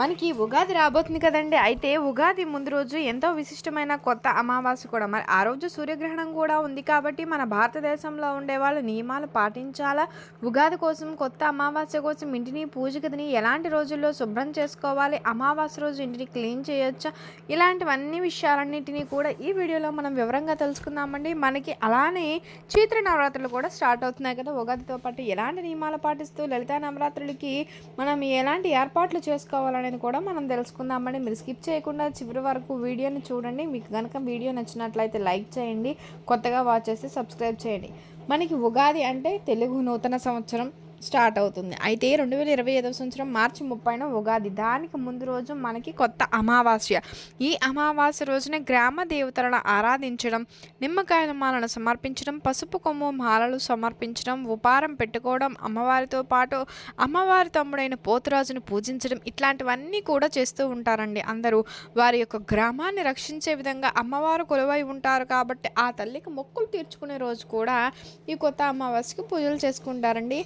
మనకి ఉగాది రాబోతుంది కదండి. అయితే ఉగాది ముందు రోజు ఎంతో విశిష్టమైన కొత్త అమావాస్య కూడా. మరి ఆ రోజు సూర్యగ్రహణం కూడా ఉంది కాబట్టి మన భారతదేశంలో ఉండే వాళ్ళు నియమాలు పాటించాలా? ఉగాది కోసం కొత్త అమావాస్య కోసం ఇంటిని పూజ గదిని ఎలాంటి రోజుల్లో శుభ్రం చేసుకోవాలి? అమావాస్య రోజు ఇంటిని క్లీన్ చేయొచ్చా? ఇలాంటివన్నీ విషయాలన్నింటినీ కూడా ఈ వీడియోలో మనం వివరంగా తెలుసుకుందామండి. మనకి అలానే చైత్ర నవరాత్రులు కూడా స్టార్ట్ అవుతున్నాయి కదా. ఉగాదితో పాటు ఎలాంటి నియమాలు పాటిస్తూ లలితా నవరాత్రులకి మనం ఎలాంటి ఏర్పాట్లు చేసుకోవాలని అనేది కూడా మనం తెలుసుకుందామండి. మీరు స్కిప్ చేయకుండా చివరి వరకు వీడియోని చూడండి. మీకు కనుక వీడియో నచ్చినట్లయితే లైక్ చేయండి. కొత్తగా వాచ్ చేసి సబ్స్క్రైబ్ చేయండి. మనకి ఉగాది అంటే తెలుగు నూతన సంవత్సరం. స్టార్ట్ అవుతుంది. అయితే రెండు వేల ఇరవై ఐదవ సంవత్సరం మార్చి ముప్పైన ఉగాది. దానికి ముందు రోజు మనకి కొత్త అమావాస్య. ఈ అమావాస్య రోజున గ్రామ దేవతలను ఆరాధించడం నిమ్మకాయల మాలను సమర్పించడం పసుపు కొమ్ము మాలలు సమర్పించడం ఉపారం పెట్టుకోవడం అమ్మవారితో పాటు అమ్మవారి తమ్ముడైన పోతురాజును పూజించడం ఇట్లాంటివన్నీ కూడా చేస్తూ ఉంటారండి అందరూ. వారి యొక్క గ్రామాన్ని రక్షించే విధంగా అమ్మవారు కొలువై ఉంటారు కాబట్టి ఆ తల్లికి మొక్కులు తీర్చుకునే రోజు కూడా ఈ కొత్త అమావాస్యకి పూజలు చేసుకుంటారండి.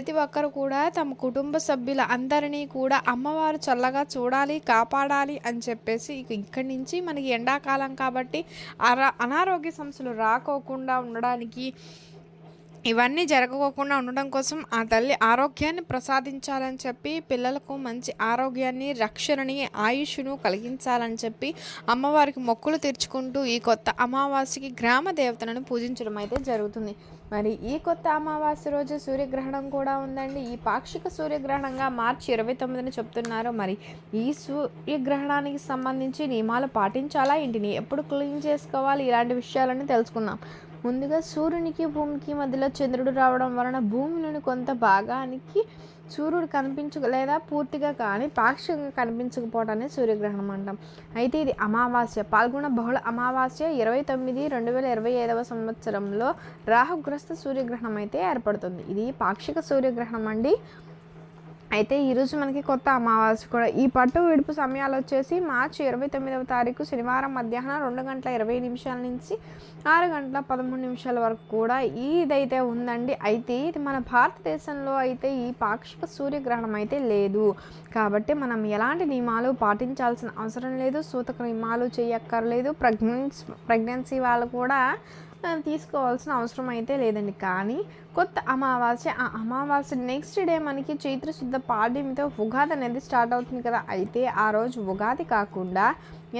ప్రతి ఒక్కరు కూడా తమ కుటుంబ సభ్యుల అందరినీ కూడా అమ్మవారు చల్లగా చూడాలి కాపాడాలి అని చెప్పేసి ఇక ఇక్కడి నుంచి మనకి ఎండాకాలం కాబట్టి అరా అనారోగ్య సమస్యలు రాకోకుండా ఉండడానికి ఇవన్నీ జరగకోకుండా ఉండడం కోసం ఆ తల్లి ఆరోగ్యాన్ని ప్రసాదించాలని చెప్పి పిల్లలకు మంచి ఆరోగ్యాన్ని రక్షణని ఆయుష్ను కలిగించాలని చెప్పి అమ్మవారికి మొక్కులు తీర్చుకుంటూ ఈ కొత్త అమావాస్యకి గ్రామ దేవతలను పూజించడం అయితే జరుగుతుంది. మరి ఈ కొత్త అమావాస్య రోజు సూర్యగ్రహణం కూడా ఉందండి. ఈ పాక్షిక సూర్యగ్రహణంగా మార్చి ఇరవై తొమ్మిదిని చెప్తున్నారు. మరి ఈ సూర్యగ్రహణానికి సంబంధించి నియమాలు పాటించాలా? ఇంటిని ఎప్పుడు క్లీన్ చేసుకోవాలి? ఇలాంటి విషయాలని తెలుసుకుందాం. ముందుగా సూర్యునికి భూమికి మధ్యలో చంద్రుడు రావడం వలన భూమిలోని కొంత భాగానికి సూర్యుడు కనిపించ లేదా పూర్తిగా కానీ పాక్షికంగా కనిపించకపోవడాన్ని సూర్యగ్రహణం అంటాం. అయితే ఇది అమావాస్య. పాల్గొన బహుళ అమావాస్య ఇరవై తొమ్మిది రెండు వేల ఇరవై ఐదవ సంవత్సరంలో రాహుగ్రస్త సూర్యగ్రహణం అయితే ఏర్పడుతుంది. ఇది పాక్షిక సూర్యగ్రహణం అండి. అయితే ఈరోజు మనకి కొత్త అమావాస్య కూడా. ఈ పట్టు విడుపు సమయాలు వచ్చేసి మార్చి ఇరవై తొమ్మిదవ తారీఖు శనివారం మధ్యాహ్నం రెండు గంటల ఇరవై నిమిషాల నుంచి ఆరు గంటల పదమూడు నిమిషాల వరకు కూడా ఇదైతే ఉందండి. అయితే ఇది మన భారతదేశంలో అయితే ఈ పాక్షిక సూర్యగ్రహణం అయితే లేదు. కాబట్టి మనం ఎలాంటి నియమాలు పాటించాల్సిన అవసరం లేదు. సూతక నియమాలు చేయక్కర్లేదు. ప్రెగ్నెన్స్ ప్రెగ్నెన్సీ వాళ్ళు కూడా తీసుకోవాల్సిన అవసరం అయితే లేదండి. కానీ కొత్త అమావాస్య. ఆ అమావాస్య నెక్స్ట్ డే మనకి చైత్రశుద్ధ పాడ్యమితో ఉగాది అనేది స్టార్ట్ అవుతుంది కదా. అయితే ఆ రోజు ఉగాది కాకుండా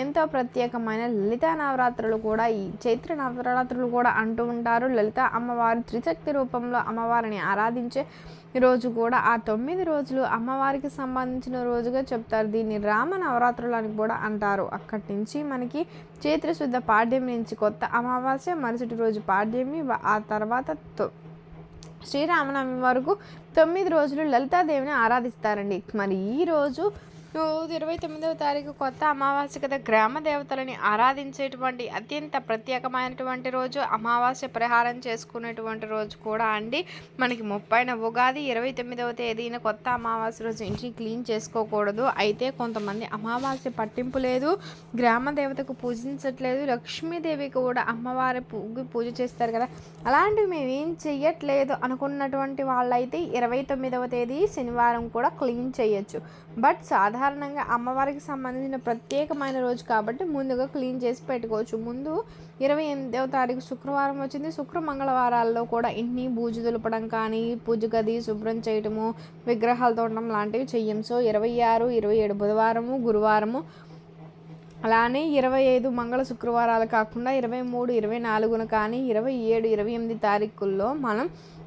ఎంతో ప్రత్యేకమైన లలిత నవరాత్రులు కూడా ఈ చైత్ర నవరాత్రులు కూడా అంటూ ఉంటారు. లలిత అమ్మవారు త్రిశక్తి రూపంలో అమ్మవారిని ఆరాధించే రోజు కూడా ఆ తొమ్మిది రోజులు అమ్మవారికి సంబంధించిన రోజుగా చెప్తారు. దీన్ని రామ నవరాత్రులు అని కూడా అంటారు. అక్కడి నుంచి మనకి చైత్రశుద్ధ పాడ్యం నుంచి కొత్త అమావాస్య మరుసటి రోజు పాడ్యమి ఆ తర్వాత శ్రీరామనవమి వరకు తొమ్మిది రోజులు లలితాదేవిని ఆరాధిస్తారండి. మరి ఈరోజు ఇరవై తొమ్మిదవ తారీఖు కొత్త అమావాస్య కదా గ్రామ దేవతలని ఆరాధించేటువంటి అత్యంత ప్రత్యేకమైనటువంటి రోజు. అమావాస్య పరిహారం చేసుకునేటువంటి రోజు కూడా అండి. మనకి ముప్పైన ఉగాది ఇరవై తొమ్మిదవ తేదీన కొత్త అమావాస్య రోజు ఇంటిని క్లీన్ చేసుకోకూడదు. అయితే కొంతమంది అమావాస్య పట్టింపు లేదు గ్రామ దేవతకు పూజించట్లేదు లక్ష్మీదేవి కూడా అమ్మవారి పూజ చేస్తారు కదా. అలాంటివి మేము ఏం చెయ్యట్లేదు అనుకున్నటువంటి వాళ్ళైతే ఇరవై తొమ్మిదవ తేదీ శనివారం కూడా క్లీన్ చేయొచ్చు. బట్ సాధారణ సాధారణంగా అమ్మవారికి సంబంధించిన ప్రత్యేకమైన రోజు కాబట్టి ముందుగా క్లీన్ చేసి పెట్టుకోవచ్చు. ముందు ఇరవై ఎనిమిదవ తారీఖు శుక్రవారం వచ్చింది. శుక్ర మంగళవారాల్లో కూడా ఇంటిని బూజు దులపడం కానీ పూజ గది శుభ్రం చేయటము విగ్రహాలు తోడడం లాంటివి చెయ్యం. సో ఇరవై ఆరు ఇరవై ఏడు బుధవారము గురువారము అలానే ఇరవై ఐదు మంగళ శుక్రవారాలు కాకుండా ఇరవై మూడు ఇరవై నాలుగున కానీ ఇరవై ఏడు ఇరవై ఎనిమిది తారీఖుల్లో మనం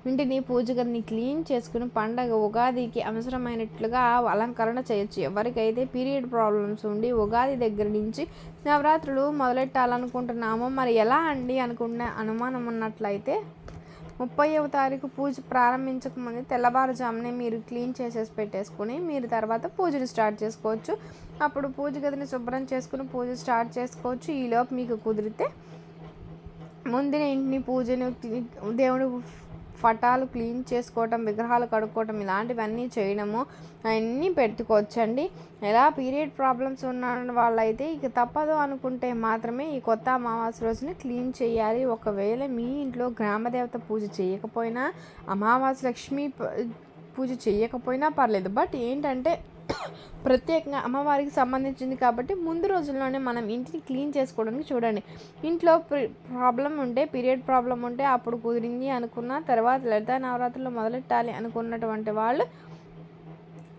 ఇంటిని పూజ గదిని క్లీన్ చేసుకుని పండగ ఉగాదికి అవసరమైనట్లుగా అలంకరణ చేయొచ్చు. ఎవరికైతే పీరియడ్ ప్రాబ్లమ్స్ ఉండి ఉగాది దగ్గర నుంచి నవరాత్రులు మొదలెట్టాలనుకుంటున్నామో మరి ఎలా అండి అనుకున్న అనుమానం ఉన్నట్లయితే ముప్పైవ తారీఖు పూజ ప్రారంభించకముందే తెల్లవారుజామునే మీరు క్లీన్ చేసేసి పెట్టేసుకుని మీరు తర్వాత పూజను స్టార్ట్ చేసుకోవచ్చు. అప్పుడు పూజ గదిని శుభ్రం చేసుకుని పూజ స్టార్ట్ చేసుకోవచ్చు. ఈలోపు మీకు కుదిరితే ముందున ఇంటిని పూజను దేవుడు పటాలు క్లీన్ చేసుకోవటం విగ్రహాలు కడుక్కోవటం ఇలాంటివన్నీ చేయడము అవన్నీ పెట్టుకోవచ్చండి. ఎలా పీరియడ్ ప్రాబ్లమ్స్ ఉన్న వాళ్ళైతే ఇక తప్పదు అనుకుంటే మాత్రమే ఈ కొత్త అమావాస్య రోజుని క్లీన్ చేయాలి. ఒకవేళ మీ ఇంట్లో గ్రామదేవత పూజ చేయకపోయినా అమావాస్య లక్ష్మీ పూజ చేయకపోయినా పర్లేదు. బట్ ఏంటంటే ప్రత్యేకంగా అమ్మవారికి సంబంధించింది కాబట్టి ముందు రోజుల్లోనే మనం ఇంటిని క్లీన్ చేసుకోవడానికి చూడండి. ఇంట్లో ప్రాబ్లం ఉంటే పీరియడ్ ప్రాబ్లం ఉంటే అప్పుడు కుదిరింది అనుకున్న తర్వాత లలితా నవరాత్రులు మొదలెట్టాలి అనుకున్నటువంటి వాళ్ళు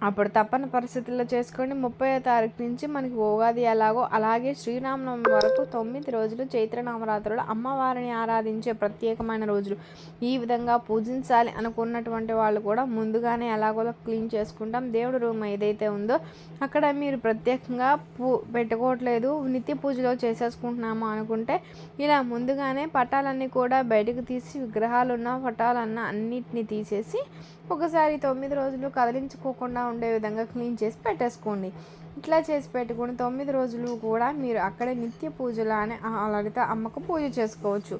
అప్పుడు తప్పని పరిస్థితుల్లో చేసుకోండి ముప్పై తారీఖు నుంచి మనకి ఉగాది ఎలాగో అలాగే శ్రీరామనవమి వరకు తొమ్మిది రోజులు చైత్ర నవరాత్రులు అమ్మవారిని ఆరాధించే ప్రత్యేకమైన రోజులు. ఈ విధంగా పూజించాలి అనుకున్నటువంటి వాళ్ళు కూడా ముందుగానే ఎలాగో క్లీన్ చేసుకుంటాం. దేవుడి రూమ్ ఏదైతే ఉందో అక్కడ మీరు ప్రత్యేకంగా పూ పెట్టుకోవట్లేదు. నిత్య పూజలో చేసేసుకుంటున్నాము అనుకుంటే ఇలా ముందుగానే పటాలన్నీ కూడా బయటకు తీసి విగ్రహాలున్న పటాలన్న అన్నిటిని తీసేసి ఒకసారి తొమ్మిది రోజులు కదిలించుకోకుండా ఉండే విధంగా క్లీన్ చేసి పెట్టేసుకోండి. ఇట్లా చేసి పెట్టుకుని తొమ్మిది రోజులు కూడా మీరు అక్కడే నిత్య పూజలు అని లలిత అమ్మకు పూజ చేసుకోవచ్చు.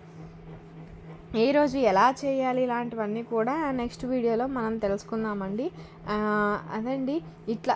ఈరోజు ఎలా చేయాలి ఇలాంటివన్నీ కూడా నెక్స్ట్ వీడియోలో మనం తెలుసుకుందామండి. అదండి. ఇట్లా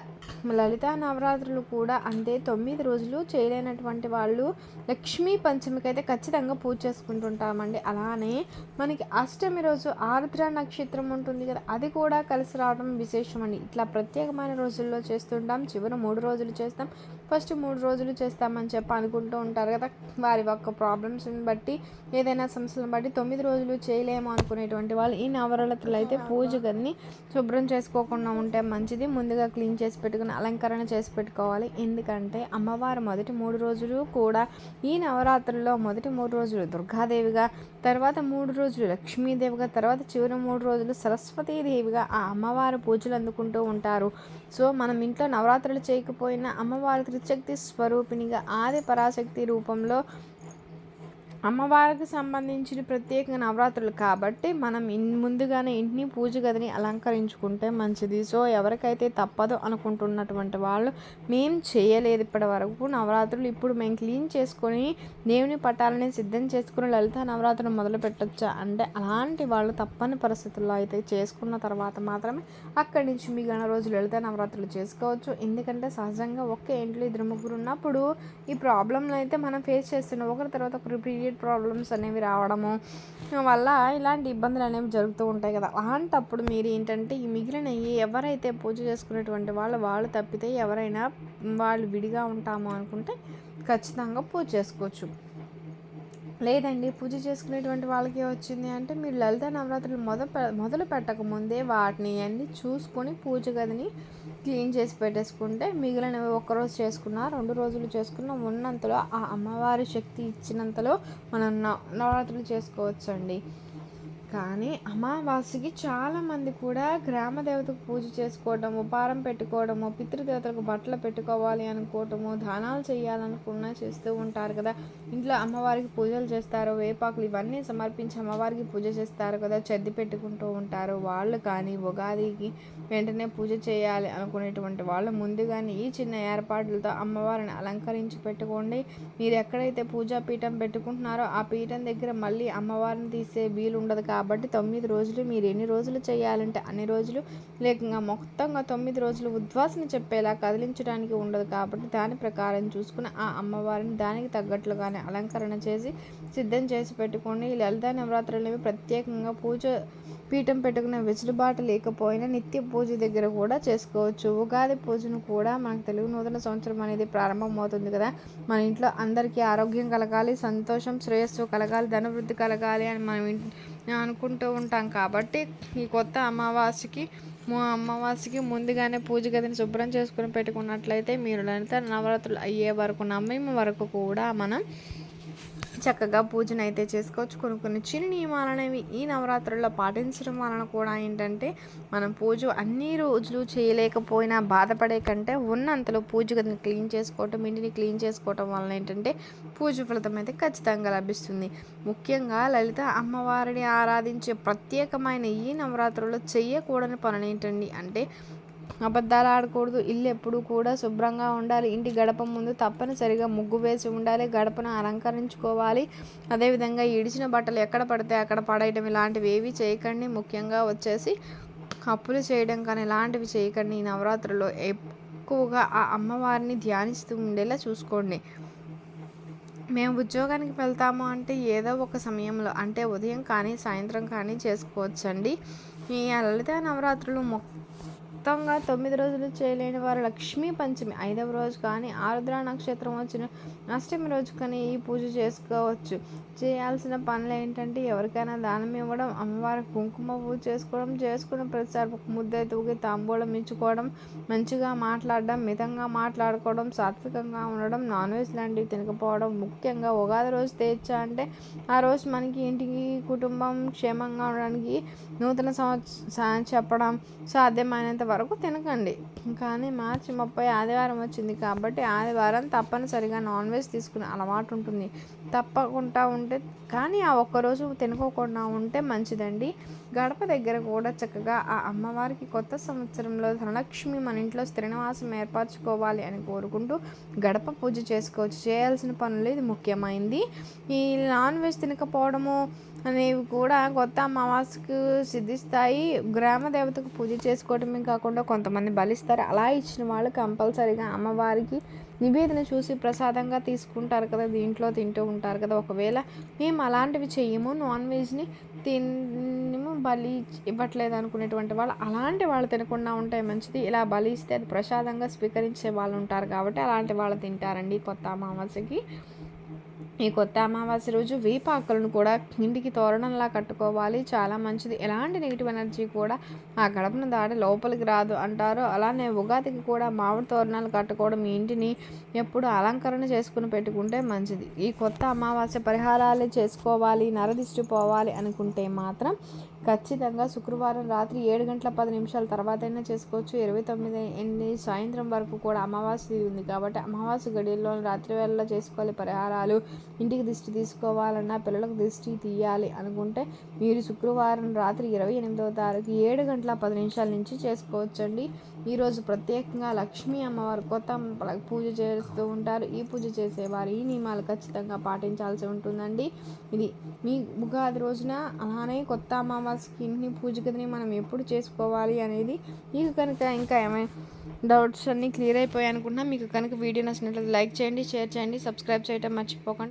లలిత నవరాత్రులు కూడా అంతే తొమ్మిది రోజులు చేయలేనటువంటి వాళ్ళు లక్ష్మీ పంచమికి అయితే ఖచ్చితంగా పూజ చేసుకుంటుంటామండి. అలానే మనకి అష్టమి రోజు ఆర్ద్ర నక్షత్రం ఉంటుంది కదా అది కూడా కలిసి రావడం విశేషం అండి ఇట్లా ప్రత్యేకమైన రోజుల్లో చేస్తుంటాం చివరి మూడు రోజులు చేస్తాం ఫస్ట్ మూడు రోజులు చేస్తామని చెప్పి అనుకుంటూ ఉంటారు కదా. వారి యొక్క ప్రాబ్లమ్స్ని బట్టి ఏదైనా సమస్యలను బట్టి తొమ్మిది రోజులు చేయలేము అనుకునేటువంటి వాళ్ళు ఈ నవరాత్రులు అయితే పూజ గదిని శుభ్రం చేసుకోకుండా ఉంటే మంచిది. ముందుగా క్లీన్ చేసి పెట్టుకుని అలంకరణ చేసి పెట్టుకోవాలి. ఎందుకంటే అమ్మవారు మొదటి మూడు రోజులు కూడా ఈ నవరాత్రుల్లో మొదటి మూడు రోజులు దుర్గాదేవిగా తర్వాత మూడు రోజులు లక్ష్మీదేవిగా తర్వాత చివరి మూడు రోజులు సరస్వతీదేవిగా ఆ అమ్మవారు పూజలు అందుకుంటూ ఉంటారు. సో మనం ఇంట్లో నవరాత్రులు చేయకపోయినా అమ్మవారి త్రిశక్తి స్వరూపిణిగా ఆది పరాశక్తి రూపంలో అమ్మవారికి సంబంధించిన ప్రత్యేక నవరాత్రులు కాబట్టి మనం ఇన్ ముందుగానే ఇంటిని పూజ గదిని అలంకరించుకుంటే మంచిది. సో ఎవరికైతే తప్పదు అనుకుంటున్నటువంటి వాళ్ళు మేము చేయలేదు ఇప్పటి వరకు నవరాత్రులు. ఇప్పుడు మేము క్లీన్ చేసుకొని దేవుని పటాలని సిద్ధం చేసుకుని లలిత నవరాత్రులు మొదలు పెట్టచ్చా అంటే అలాంటి వాళ్ళు తప్పని పరిస్థితుల్లో అయితే చేసుకున్న తర్వాత మాత్రమే అక్కడి నుంచి మిగిలిన రోజు లలిత నవరాత్రులు చేసుకోవచ్చు. ఎందుకంటే సహజంగా ఒక్క ఇంట్లో ఇద్దరు ముగ్గురు ఉన్నప్పుడు ఈ ప్రాబ్లంలు అయితే మనం ఫేస్ చేస్తున్నాం ఒకరి తర్వాత ఒకరి పీరియడ్ ప్రాబ్లమ్స్ అనేవి రావడము వల్ల ఇలాంటి ఇబ్బందులు అనేవి జరుగుతూ ఉంటాయి కదా. అలాంటప్పుడు మీరు ఏంటంటే ఈ మిగిలిన ఎవరైతే పూజ చేసుకునేటువంటి వాళ్ళు వాళ్ళు తప్పితే ఎవరైనా వాళ్ళు విడిగా ఉంటాము అనుకుంటే ఖచ్చితంగా పూజ చేసుకోవచ్చు. లేదండి. పూజ చేసుకునేటువంటి వాళ్ళకి వచ్చింది అంటే మీరు లలిత నవరాత్రులు మొదలు మొదలు పెట్టక ముందే వాటిని అన్ని చూసుకొని పూజ గదిని క్లీన్ చేసి పెట్టేసుకుంటే మిగిలినవి ఒక్కరోజు చేసుకున్న రెండు రోజులు చేసుకున్న ఉన్నంతలో ఆ అమ్మవారి శక్తి ఇచ్చినంతలో మనం నవరాత్రులు చేసుకోవచ్చండి. కానీ అమావాస్యకి చాలామంది కూడా గ్రామ దేవతకు పూజ చేసుకోవడము పారం పెట్టుకోవడము పితృదేవతలకు బట్టలు పెట్టుకోవాలి అనుకోవటము దానాలు చేయాలనుకున్నా చేస్తూ ఉంటారు కదా. ఇంట్లో అమ్మవారికి పూజలు చేస్తారు వేపాకులు ఇవన్నీ సమర్పించి అమ్మవారికి పూజ చేస్తారు కదా. చెద్ది పెట్టుకుంటూ ఉంటారు. వాళ్ళు కానీ ఉగాదికి వెంటనే పూజ చేయాలి అనుకునేటువంటి వాళ్ళు ముందుగానే ఈ చిన్న ఏర్పాట్లతో అమ్మవారిని అలంకరించి పెట్టుకోండి. మీరు ఎక్కడైతే పూజా పీఠం పెట్టుకుంటున్నారో ఆ పీఠం దగ్గర మళ్ళీ అమ్మవారిని తీసే వీలు ఉండదు కాబట్టి తొమ్మిది రోజులు మీరు ఎన్ని రోజులు చేయాలంటే అన్ని రోజులు లేక మొత్తంగా తొమ్మిది రోజులు ఉద్వాసన చెప్పేలా కదిలించడానికి ఉండదు కాబట్టి దాని ప్రకారం చూసుకుని ఆ అమ్మవారిని దానికి తగ్గట్లుగానే అలంకరణ చేసి సిద్ధం చేసి పెట్టుకోండి. ఈ లలిత నవరాత్రులవి ప్రత్యేకంగా పూజ పీఠం పెట్టుకునే వెసులుబాటు లేకపోయినా నిత్య పూజ దగ్గర కూడా చేసుకోవచ్చు. ఉగాది పూజను కూడా మనకు తెలుగు నూతన సంవత్సరం అనేది ప్రారంభమవుతుంది కదా. మన ఇంట్లో అందరికీ ఆరోగ్యం కలగాలి సంతోషం శ్రేయస్సు కలగాలి ధనవృద్ధి కలగాలి అని మనం అనుకుంటూ ఉంటాం కాబట్టి ఈ కొత్త అమావాస్యకి అమావాస్యకి ముందుగానే పూజ గదిని శుభ్రం చేసుకుని పెట్టుకున్నట్లయితే మీరు లలిత నవరాత్రులు అయ్యే వరకు నమ్మేమ వరకు కూడా మనం చక్కగా పూజను అయితే చేసుకోవచ్చు. కొన్ని కొన్ని చిన్న నియమాలు అనేవి ఈ నవరాత్రుల్లో పాటించడం వలన కూడా ఏంటంటే మనం పూజ అన్ని రోజులు చేయలేకపోయినా బాధపడే కంటే ఉన్నంతలో పూజ గదిని క్లీన్ చేసుకోవటం ఇంటిని క్లీన్ చేసుకోవటం వలన ఏంటంటే పూజ ఫలితం అయితే ఖచ్చితంగా లభిస్తుంది. ముఖ్యంగా లలిత అమ్మవారిని ఆరాధించే ప్రత్యేకమైన ఈ నవరాత్రుల్లో చేయకూడని పనులు ఏంటండి అంటే అబద్ధాలు ఆడకూడదు. ఇల్లు ఎప్పుడు కూడా శుభ్రంగా ఉండాలి. ఇంటి గడప ముందు తప్పనిసరిగా ముగ్గు వేసి ఉండాలి. గడపను అలంకరించుకోవాలి. అదేవిధంగా ఇడిచిన బట్టలు ఎక్కడ పడితే అక్కడ పడేయడం ఇలాంటివి ఏవి చేయకండి. ముఖ్యంగా వచ్చేసి అప్పులు చేయడం కానీ ఇలాంటివి చేయకండి. ఈ నవరాత్రిలో ఎక్కువగా ఆ అమ్మవారిని ధ్యానిస్తూ ఉండేలా చూసుకోండి. మేము ఉద్యోగానికి వెళ్తాము అంటే ఏదో ఒక సమయంలో అంటే ఉదయం కానీ సాయంత్రం కానీ చేసుకోవచ్చండి. ఈ లలిత నవరాత్రులు మొత్తంగా తొమ్మిది రోజులు చేయలేని వారు లక్ష్మీ పంచమి ఐదవ రోజు కానీ ఆరుద్ర నక్షత్రం వచ్చిన అష్టమి రోజు కానీ ఈ పూజ చేసుకోవచ్చు. చేయాల్సిన పనులు ఏంటంటే ఎవరికైనా దానం ఇవ్వడం అమ్మవారి కుంకుమ పూజ చేసుకోవడం చేసుకున్న ప్రతిసారి ఒక ముద్ద తూగి తాంబూలం ఇచ్చుకోవడం మంచిగా మాట్లాడడం మితంగా మాట్లాడుకోవడం సాత్వికంగా ఉండడం నాన్ వెజ్ లాంటివి తినకపోవడం ముఖ్యంగా ఉగాది రోజు తెచ్చా అంటే ఆ రోజు మనకి ఇంటికి కుటుంబం క్షేమంగా ఉండడానికి నూతన సంవత్సరం చెప్పడం సాధ్యమైనంత వరకు వరకు తినకండి. కానీ మార్చి ముప్పై ఆదివారం వచ్చింది కాబట్టి ఆదివారం తప్పనిసరిగా నాన్ వెజ్ తీసుకునే అలవాటు ఉంటుంది. తప్పకుండా ఉంటే కానీ ఆ ఒక్కరోజు తినుకోకుండా ఉంటే మంచిదండి. గడప దగ్గర కూడా చక్కగా ఆ అమ్మవారికి కొత్త సంవత్సరంలో ధనలక్ష్మి మన ఇంట్లో శ్రీనివాసం ఏర్పరచుకోవాలి అని కోరుకుంటూ గడప పూజ చేసుకోవచ్చు. చేయాల్సిన పనులు ఇది ముఖ్యమైనది ఈ నాన్ వెజ్ తినకపోవడము అనేవి కూడా కొత్త అమావాస్యకు సిద్ధిస్తాయి. గ్రామ దేవతకు పూజ చేసుకోవటమే కాకుండా కొంతమంది బలిస్తారు. అలా ఇచ్చిన వాళ్ళు కంపల్సరీగా అమ్మవారికి నివేదన చూసి ప్రసాదంగా తీసుకుంటారు కదా దీంట్లో తింటూ ఉంటారు కదా. ఒకవేళ మేము అలాంటివి చెయ్యము నాన్ వెజ్ని తినము బలి ఇవ్వట్లేదు అనుకునేటువంటి వాళ్ళు అలాంటి వాళ్ళు తినకుండా ఉంటే మంచిది. ఇలా బలి ఇస్తే అది ప్రసాదంగా స్వీకరించే వాళ్ళు ఉంటారు కాబట్టి అలాంటి వాళ్ళు తింటారండి కొత్త అమావాస్యకి. ఈ కొత్త అమావాస్య రోజు వేపాకులను కూడా ఇంటికి తోరణంలా కట్టుకోవాలి. చాలా మంచిది. ఎలాంటి నెగిటివ్ ఎనర్జీ కూడా ఆ గడపను దాడి లోపలికి రాదు అంటారు. అలానే ఉగాదికి కూడా మామిడి తోరణాలు కట్టుకోవడం మీ ఇంటిని ఎప్పుడు అలంకరణ చేసుకుని పెట్టుకుంటే మంచిది. ఈ కొత్త అమావాస్య పరిహారాలు చేసుకోవాలి నరదిష్టి పోవాలి అనుకుంటే మాత్రం ఖచ్చితంగా శుక్రవారం రాత్రి ఏడు గంటల పది నిమిషాల తర్వాత అయినా చేసుకోవచ్చు. ఇరవై తొమ్మిది ఎనిమిది సాయంత్రం వరకు కూడా అమావాస్య ఉంది కాబట్టి అమావాస్య గడియల్లో రాత్రి వేళలో చేసుకోవాలి పరిహారాలు. ఇంటికి దిష్టి తీసుకోవాలన్నా పిల్లలకు దిష్టి తీయాలి అనుకుంటే మీరు శుక్రవారం రాత్రి ఇరవై ఎనిమిదవ తారీఖు ఏడు గంటల పది నిమిషాల నుంచి చేసుకోవచ్చండి. ఈరోజు ప్రత్యేకంగా లక్ష్మీ అమ్మవారు కొత్త పూజ చేస్తూ ఉంటారు. ఈ పూజ చేసేవారు ఈ నియమాలు ఖచ్చితంగా పాటించాల్సి ఉంటుందండి. ఇది మీ ఉగాది రోజున అలానే కొత్త అమ్మవారు ఇన్ని పూజ గదిని మనం ఎప్పుడు చేసుకోవాలి అనేది మీకు కనుక ఇంకా ఏమైనా డౌట్స్ అన్నీ క్లియర్ అయిపోయాయి అనుకుంటున్నా. మీకు కనుక వీడియో నచ్చినట్లయితే లైక్ చేయండి షేర్ చేయండి సబ్స్క్రైబ్ చేయటం మర్చిపోకండి.